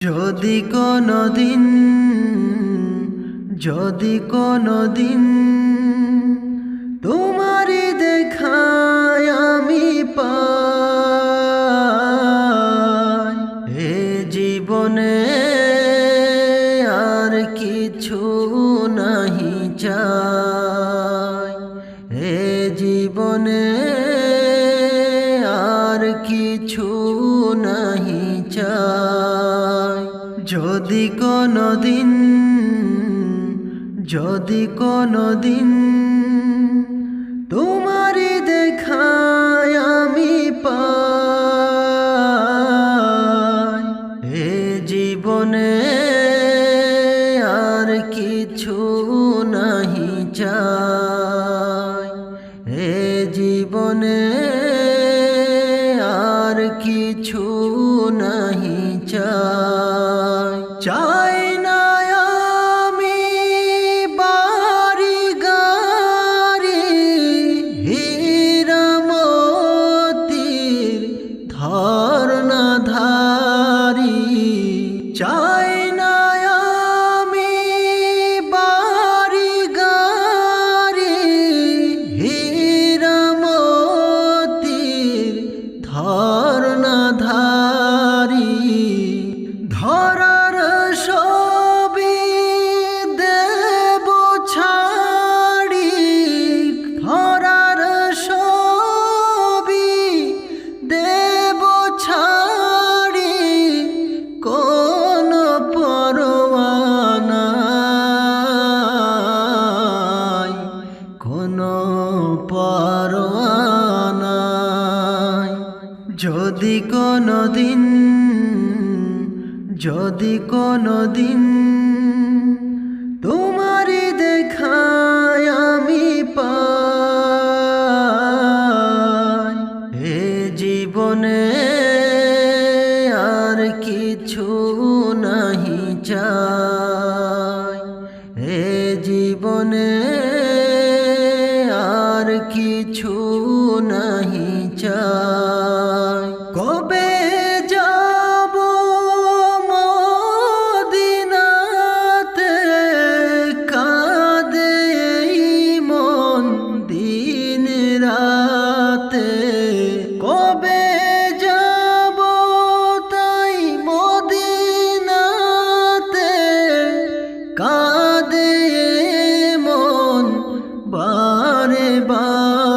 যদি কোনো দিন যদি কোনো দিন তোমারই দেখায় আমি এ জীবনে আর কিছু নাহি চাই, এ জীবনে আর কিছু যদি কোনো দিন যদি কোনো দিন তোমারই দেখায় আমি পাই, এ জীবনে আর কিছু নাহি চাই, এ জীবনে চাই না আমি বাড়ি গাড়ি হীরা মতির ধর্ণা ধারি চাই না আমি বাড়ি পরোয়ানাই যদি কোনো দিন যদি কোনো দিন তোমারই দেখায় আমি পাই, এ জীবনে আর কিছু নাহি চাই। এ জীবনে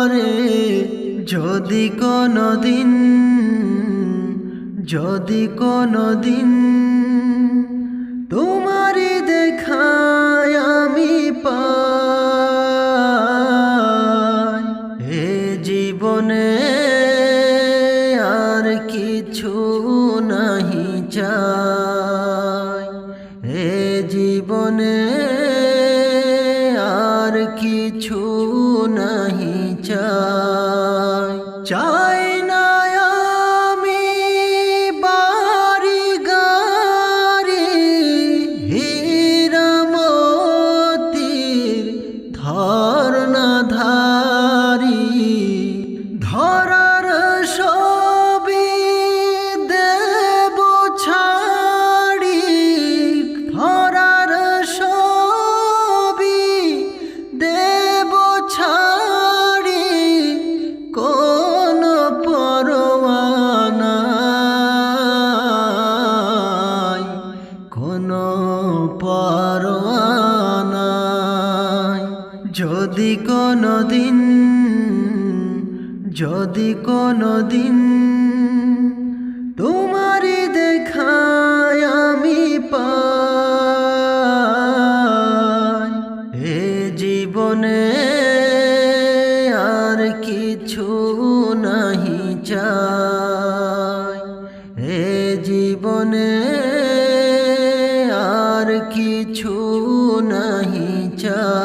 বারে যদি কোনো দিন যদি কোনো দিন তোমারই যদি কোনো দিন যদি কোনো দিন তোমারই দেখায় আমি পা এ জীবনে আর কিছু নাহি চাই, এ জীবনে আর কিছু নাহি চাই।